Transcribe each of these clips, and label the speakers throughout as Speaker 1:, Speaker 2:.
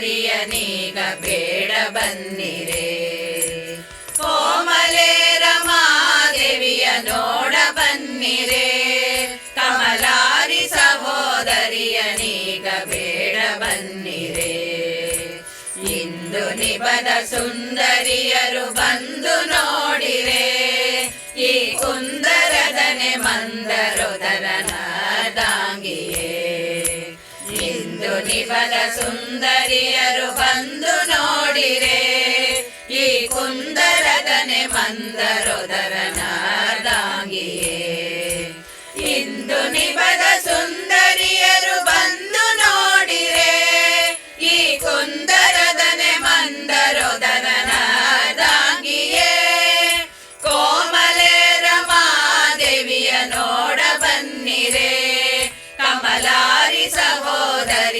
Speaker 1: ಸಹೋದರಿಯ ನೀಗ ಬೇಡ ಬನ್ನಿರೆ. ಕೋಮಲೇರ ಮಾದೇವಿಯ ನೋಡ ಬನ್ನಿರೆ. ಕಮಲಾರಿ ಸಹೋದರಿಯ ನೀಗ ಬೇಡ ಬನ್ನಿರೆ. ಇಂದು ನಿಬದ ಸುಂದರಿಯರು ಬಂದು ನೋಡಿರೆ. ಈ ಕುಂದರದನೆ ಮಂದರುದನ ನಿಬದ ಸುಂದರಿಯರು ಬಂದು ನೋಡಿರೆ ಈ ಕುಂದರದನೆ ಮಂದರೊದರನ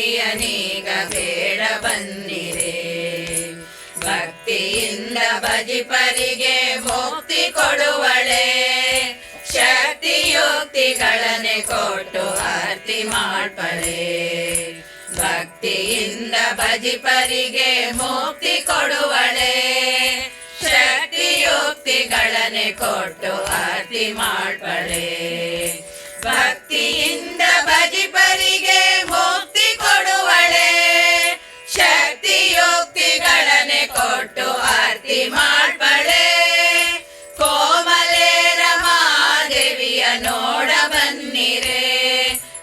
Speaker 1: ಸಹೋದರಿಯ ನೀಗ ಬೇಡ ಬನ್ನಿರೆ. ಭಕ್ತಿಯಿಂದ ಭಜಿಪರಿಗೆ ಮುಕ್ತಿ ಕೊಡುವಳೆ. ಶಕ್ತಿಯುಕ್ತಿಗಳನ್ನೇ ಕೊಟ್ಟು ಆರ್ತಿ ಮಾಡ್ಪಳೆ. ಭಕ್ತಿಯಿಂದ ಭಜಿಪರಿಗೆ ಮುಕ್ತಿ ಕೊಡುವಳೆ. ಶಕ್ತಿಯುಕ್ತಿಗಳನ್ನೇ ಕೊಟ್ಟು ಆರ್ತಿ ಮಾಡ್ಪಳೆ. ಭಕ್ತಿಯಿಂದ ಕೊಟ್ಟು ಆರ್ತಿ ಮಾಡ್ಬಳೆ. ಕೋಮಲೇರ ಮಾದೇವಿಯ ನೋಡ ಬನ್ನಿರೆ.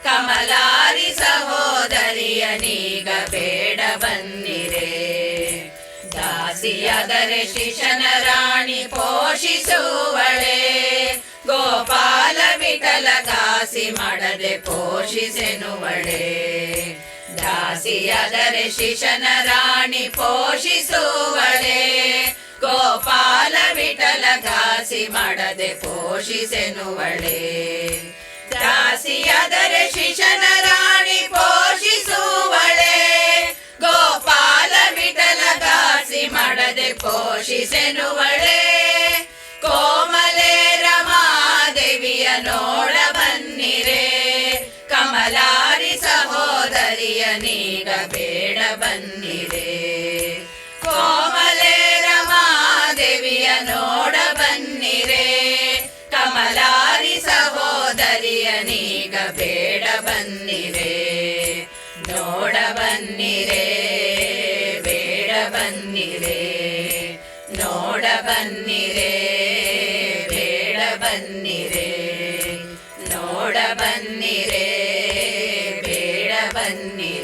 Speaker 1: ಕಮಲಾರಿ ಸಹೋದರಿಯ ನೀಗ ಬೇಡ ಬನ್ನಿರೆ. ದಾಸಿಯಾದರೆ ಶಿಶನ ರಾಣಿ ಪೋಷಿಸುವಳೆ. ಗೋಪಾಲ ವಿಠಲ ದಾಸಿ ಮಾಡದೆ ಪೋಷಿಸೆನುವಳೆ. ದಾಸಿಯಾದರೆ ಶಿಶನ ರಾಣಿ ಪೋಷಿಸುವಳೆ. ಗೋಪಾಲ ವಿಠಲ ದಾಸಿ ಮಾಡದೆ ಪೋಷಿಸೆನುವಳೆ ದಾಸಿಯಾದರೆ ಶಿಶನ ರಾಣಿ ಪೋಷಿಸುವಳೆ. ಗೋಪಾಲ ವಿಠಲ ದಾಸಿ ಮಾಡದೆ ಪೋಷಿಸೆನುವಳೆ ಕೋಮಲೆ ರಮಾದೇವಿಯ ನೋಡ ಸಹೋದರಿಯ ನೀಗ ಬೇಡ ಬನ್ನಿರೆ ಕೋಮಲೇರ ಮಾದೇವಿಯ ನೋಡ ಬನ್ನಿರೆ. ಕಮಲಾರಿ ಸಹೋದರಿಯ ನೀಗ ಬೇಡ ಬನ್ನಿರೆ. ನೋಡ ಬನ್ನಿರೆ, ಬೇಡ ಬನ್ನಿರೆ. ನೋಡ ಬನ್ನಿರೆ, ಬೇಡ ಬನ್ನಿರೆ. ನೋಡ ಬನ್ನಿರೆ ಬೇಡ ಬನ್ನಿರೆ